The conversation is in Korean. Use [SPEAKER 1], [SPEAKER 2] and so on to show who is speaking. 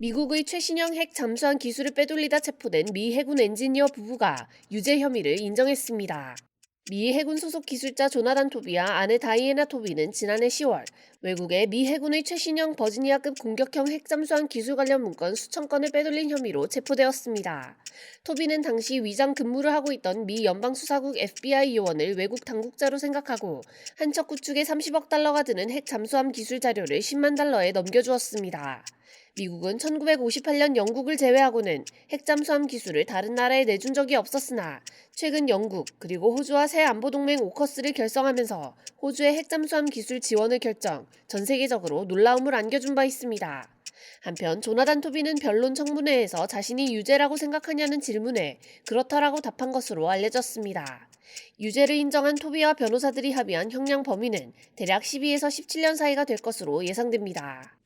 [SPEAKER 1] 미국의 최신형 핵 잠수함 기술을 빼돌리다 체포된 미 해군 엔지니어 부부가 유죄 혐의를 인정했습니다. 미 해군 소속 기술자 조나단 토비와 아내 다이애나 토비는 지난해 10월 외국의 미 해군의 최신형 버지니아급 공격형 핵 잠수함 기술 관련 문건 수천 건을 빼돌린 혐의로 체포되었습니다. 토비는 당시 위장 근무를 하고 있던 미 연방수사국 FBI 요원을 외국 당국자로 생각하고 한척 구축에 30억 달러가 드는 핵 잠수함 기술 자료를 10만 달러에 넘겨주었습니다. 미국은 1958년 영국을 제외하고는 핵잠수함 기술을 다른 나라에 내준 적이 없었으나 최근 영국 그리고 호주와 새 안보동맹 오커스를 결성하면서 호주의 핵잠수함 기술 지원을 결정, 전 세계적으로 놀라움을 안겨준 바 있습니다. 한편 조나단 토비는 변론 청문회에서 자신이 유죄라고 생각하냐는 질문에 그렇다라고 답한 것으로 알려졌습니다. 유죄를 인정한 토비와 변호사들이 합의한 형량 범위는 대략 12에서 17년 사이가 될 것으로 예상됩니다.